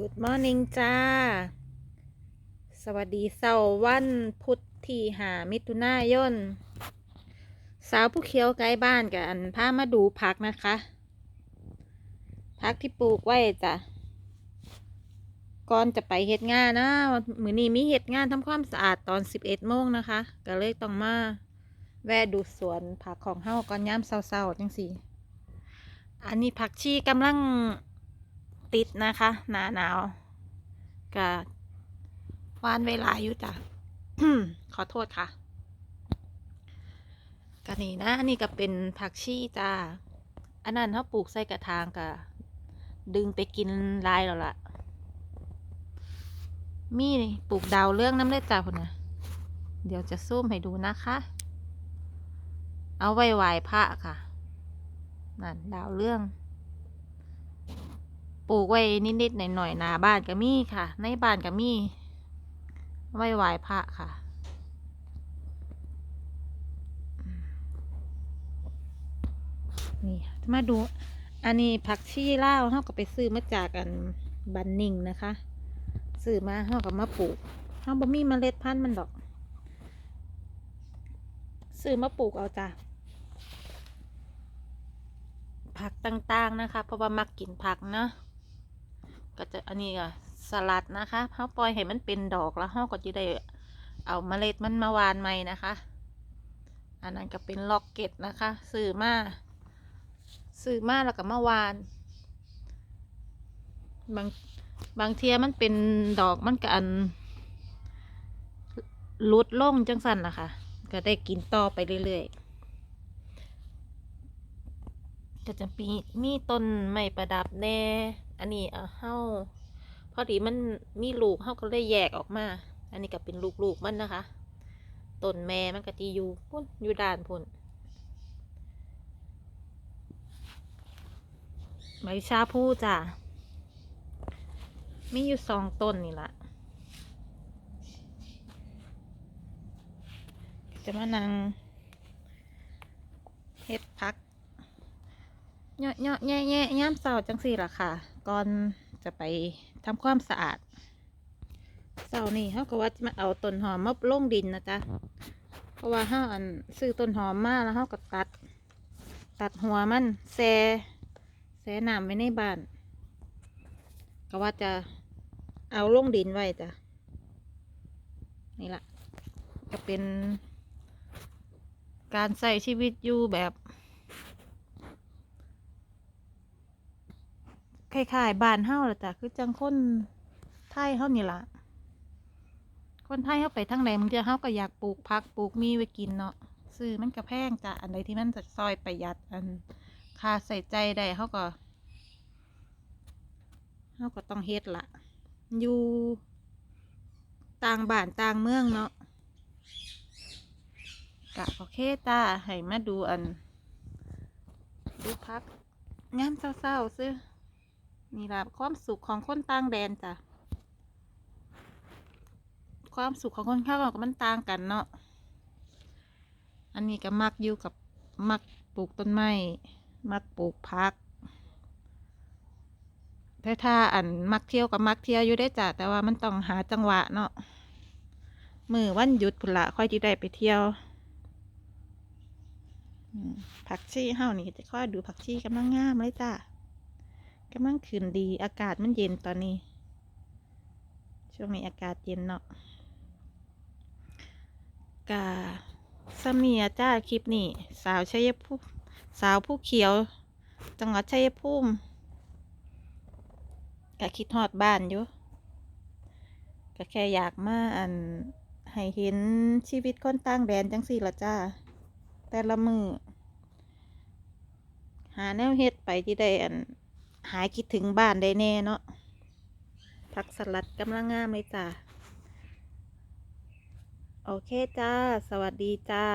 Good morning จ้า สวัสดีเสาร์วันพุธที่หามิถุนายน สาวผู้เขียวใกล้บ้านกับอันพามาดูผักนะคะ ผักที่ปลูกไว้จ้ะ ก่อนจะไปเฮ็ดงานนะมือนี้มีเฮ็ดงานทำความสะอาดตอน 11โมงนะคะ ก็เลยต้องมา แวะดูสวนผักของเฮาก่อนย้ำเศร้าๆจังสิอันนี้ผักชีกำลัง ติดนะคะ หนาหนาวก็วานเวลาอยู่จ้ะขอโทษค่ะกันนี่นะอันนี้ก็เป็นผักชีจ้าอันนั้นเขาปลูกใส่กระถางก็ดึงไปกินลายแล้วล่ะ มี่ปลูกดาวเรื่องน้ำเล็ดจ้าคุณนะเดี๋ยวจะซูมให้ดูนะคะ เอาไว้ไหว้พระค่ะ นั่นดาวเรื่อง ปลูกไว้นิดๆหน่อยๆหนาบ้านก็มีค่ะ ในบ้านก็มีไว้ไหว้พระค่ะนี่มาดู อันนี้ผักชีลาวเขาก็ไปซื้อมาจากอันบันนิงนะคะซื้อมาเขาก็มาปลูกเขาบ่มีเมล็ดพันธุ์มันดอกซื้อมาปลูกเอาจ้ะผักต่างๆนะคะ เพราะว่ามักกินผักเนาะ ก็จะอันนี้ก็สลัดนะคะเขาปล่อยให้มันเป็นดอกแล้วเขาก็จะได้เอาเมล็ดมันมาวานใหม่นะคะ อันนั้นก็เป็นล็อกเก็ตนะคะซื้อมาซื้อมาแล้วก็มาวาน บางบางเทียมันเป็นดอกมันก็อันลุดล่งจังสันนะคะ ก็ได้กินต่อไปเรื่อยๆ ก็จะมีมีต้นไม้ประดับแน่ อันนี้เอ่อเฮาพอดีมันมีลูกเฮาก็เลยแยกออกมา อันนี้ก็เป็นลูกๆมันนะคะต้นแม่มันก็จะอยู่พุ่นอยู่ด้านพุ่นใบชาพูจ้ะมีอยู่สองต้นนี่ละจะมานั่งเฮ็ดพักเนาะเนาะแง่แง่ย่ามเสาจังสี่ล่ะค่ะ ก่อนจะไปทำความสะอาดเสานี่เขาก็ว่าจะมาเอาต้นหอมมาลงดินนะจ๊ะเพราะว่าเขาอันซื้อต้นหอมมาแล้วเขาก็ตัด ตัดหัวมันแซ่แซ่น้ำไว้ในบ้านก็ว่าจะเอาลงดินไว้จ้ะนี่ละก็เป็นการใส่ชีวิตอยู่แบบ คล้ายๆบ้านเฮาแหละจ้ะคือจังคนไทยเฮานี่ล่ะ คนไทยเฮาไปทางไหนมึงเจอเฮาก็อยากปลูกผักปลูกมีไว้กินเนาะซื้อมันก็แพงจ้ะอันใดที่มันจะซอยประหยัดอันค่าใส่ใจได้เฮาก็เฮาก็ต้องเฮ็ดละอยู่ต่างบ้านต่างเมืองเนาะกะโอเคจ้าให้มาดูอัน ดูพักงามเศร้าๆซื้อ นี่ละความสุขของคนต่างแดนจ้ะ ความสุขของคนข้างนอกมันต่างกันเนาะ อันนี้ก็มักอยู่กับมักปลูกต้นไม้ มักปลูกพักแต่ถ้าอันมักเที่ยวกับมักเที่ยวอยู่ได้จ้ะ แต่ว่ามันต้องหาจังหวะเนาะ มือวันหยุดพุ่นละค่อยที่ได้ไปเที่ยวผักชีเฮานี่จะค่อยดูผักชีกำลังงามเลยจ้ะ กำลังขึ้นดี อากาศมันเย็นตอนนี้ ช่วงนี้อากาศเย็นเนาะกาสมียจ้าคลิปนี้ สาวชัยภูมิสาวผู้เขียว จังหวัดชัยภูมิกะคิดฮอดบ้านอยู่ก็แค่อยากมาอันให้เห็นชีวิตคนต่างแดนจังสี่ละจ้า แต่ละมือหาแนวเฮ็ดไปที่ได้อัน หายคิดถึงบ้านได้แน่เนาะผักสลัดกำลังงามเลยจ้า โอเคจ้า สวัสดีจ้า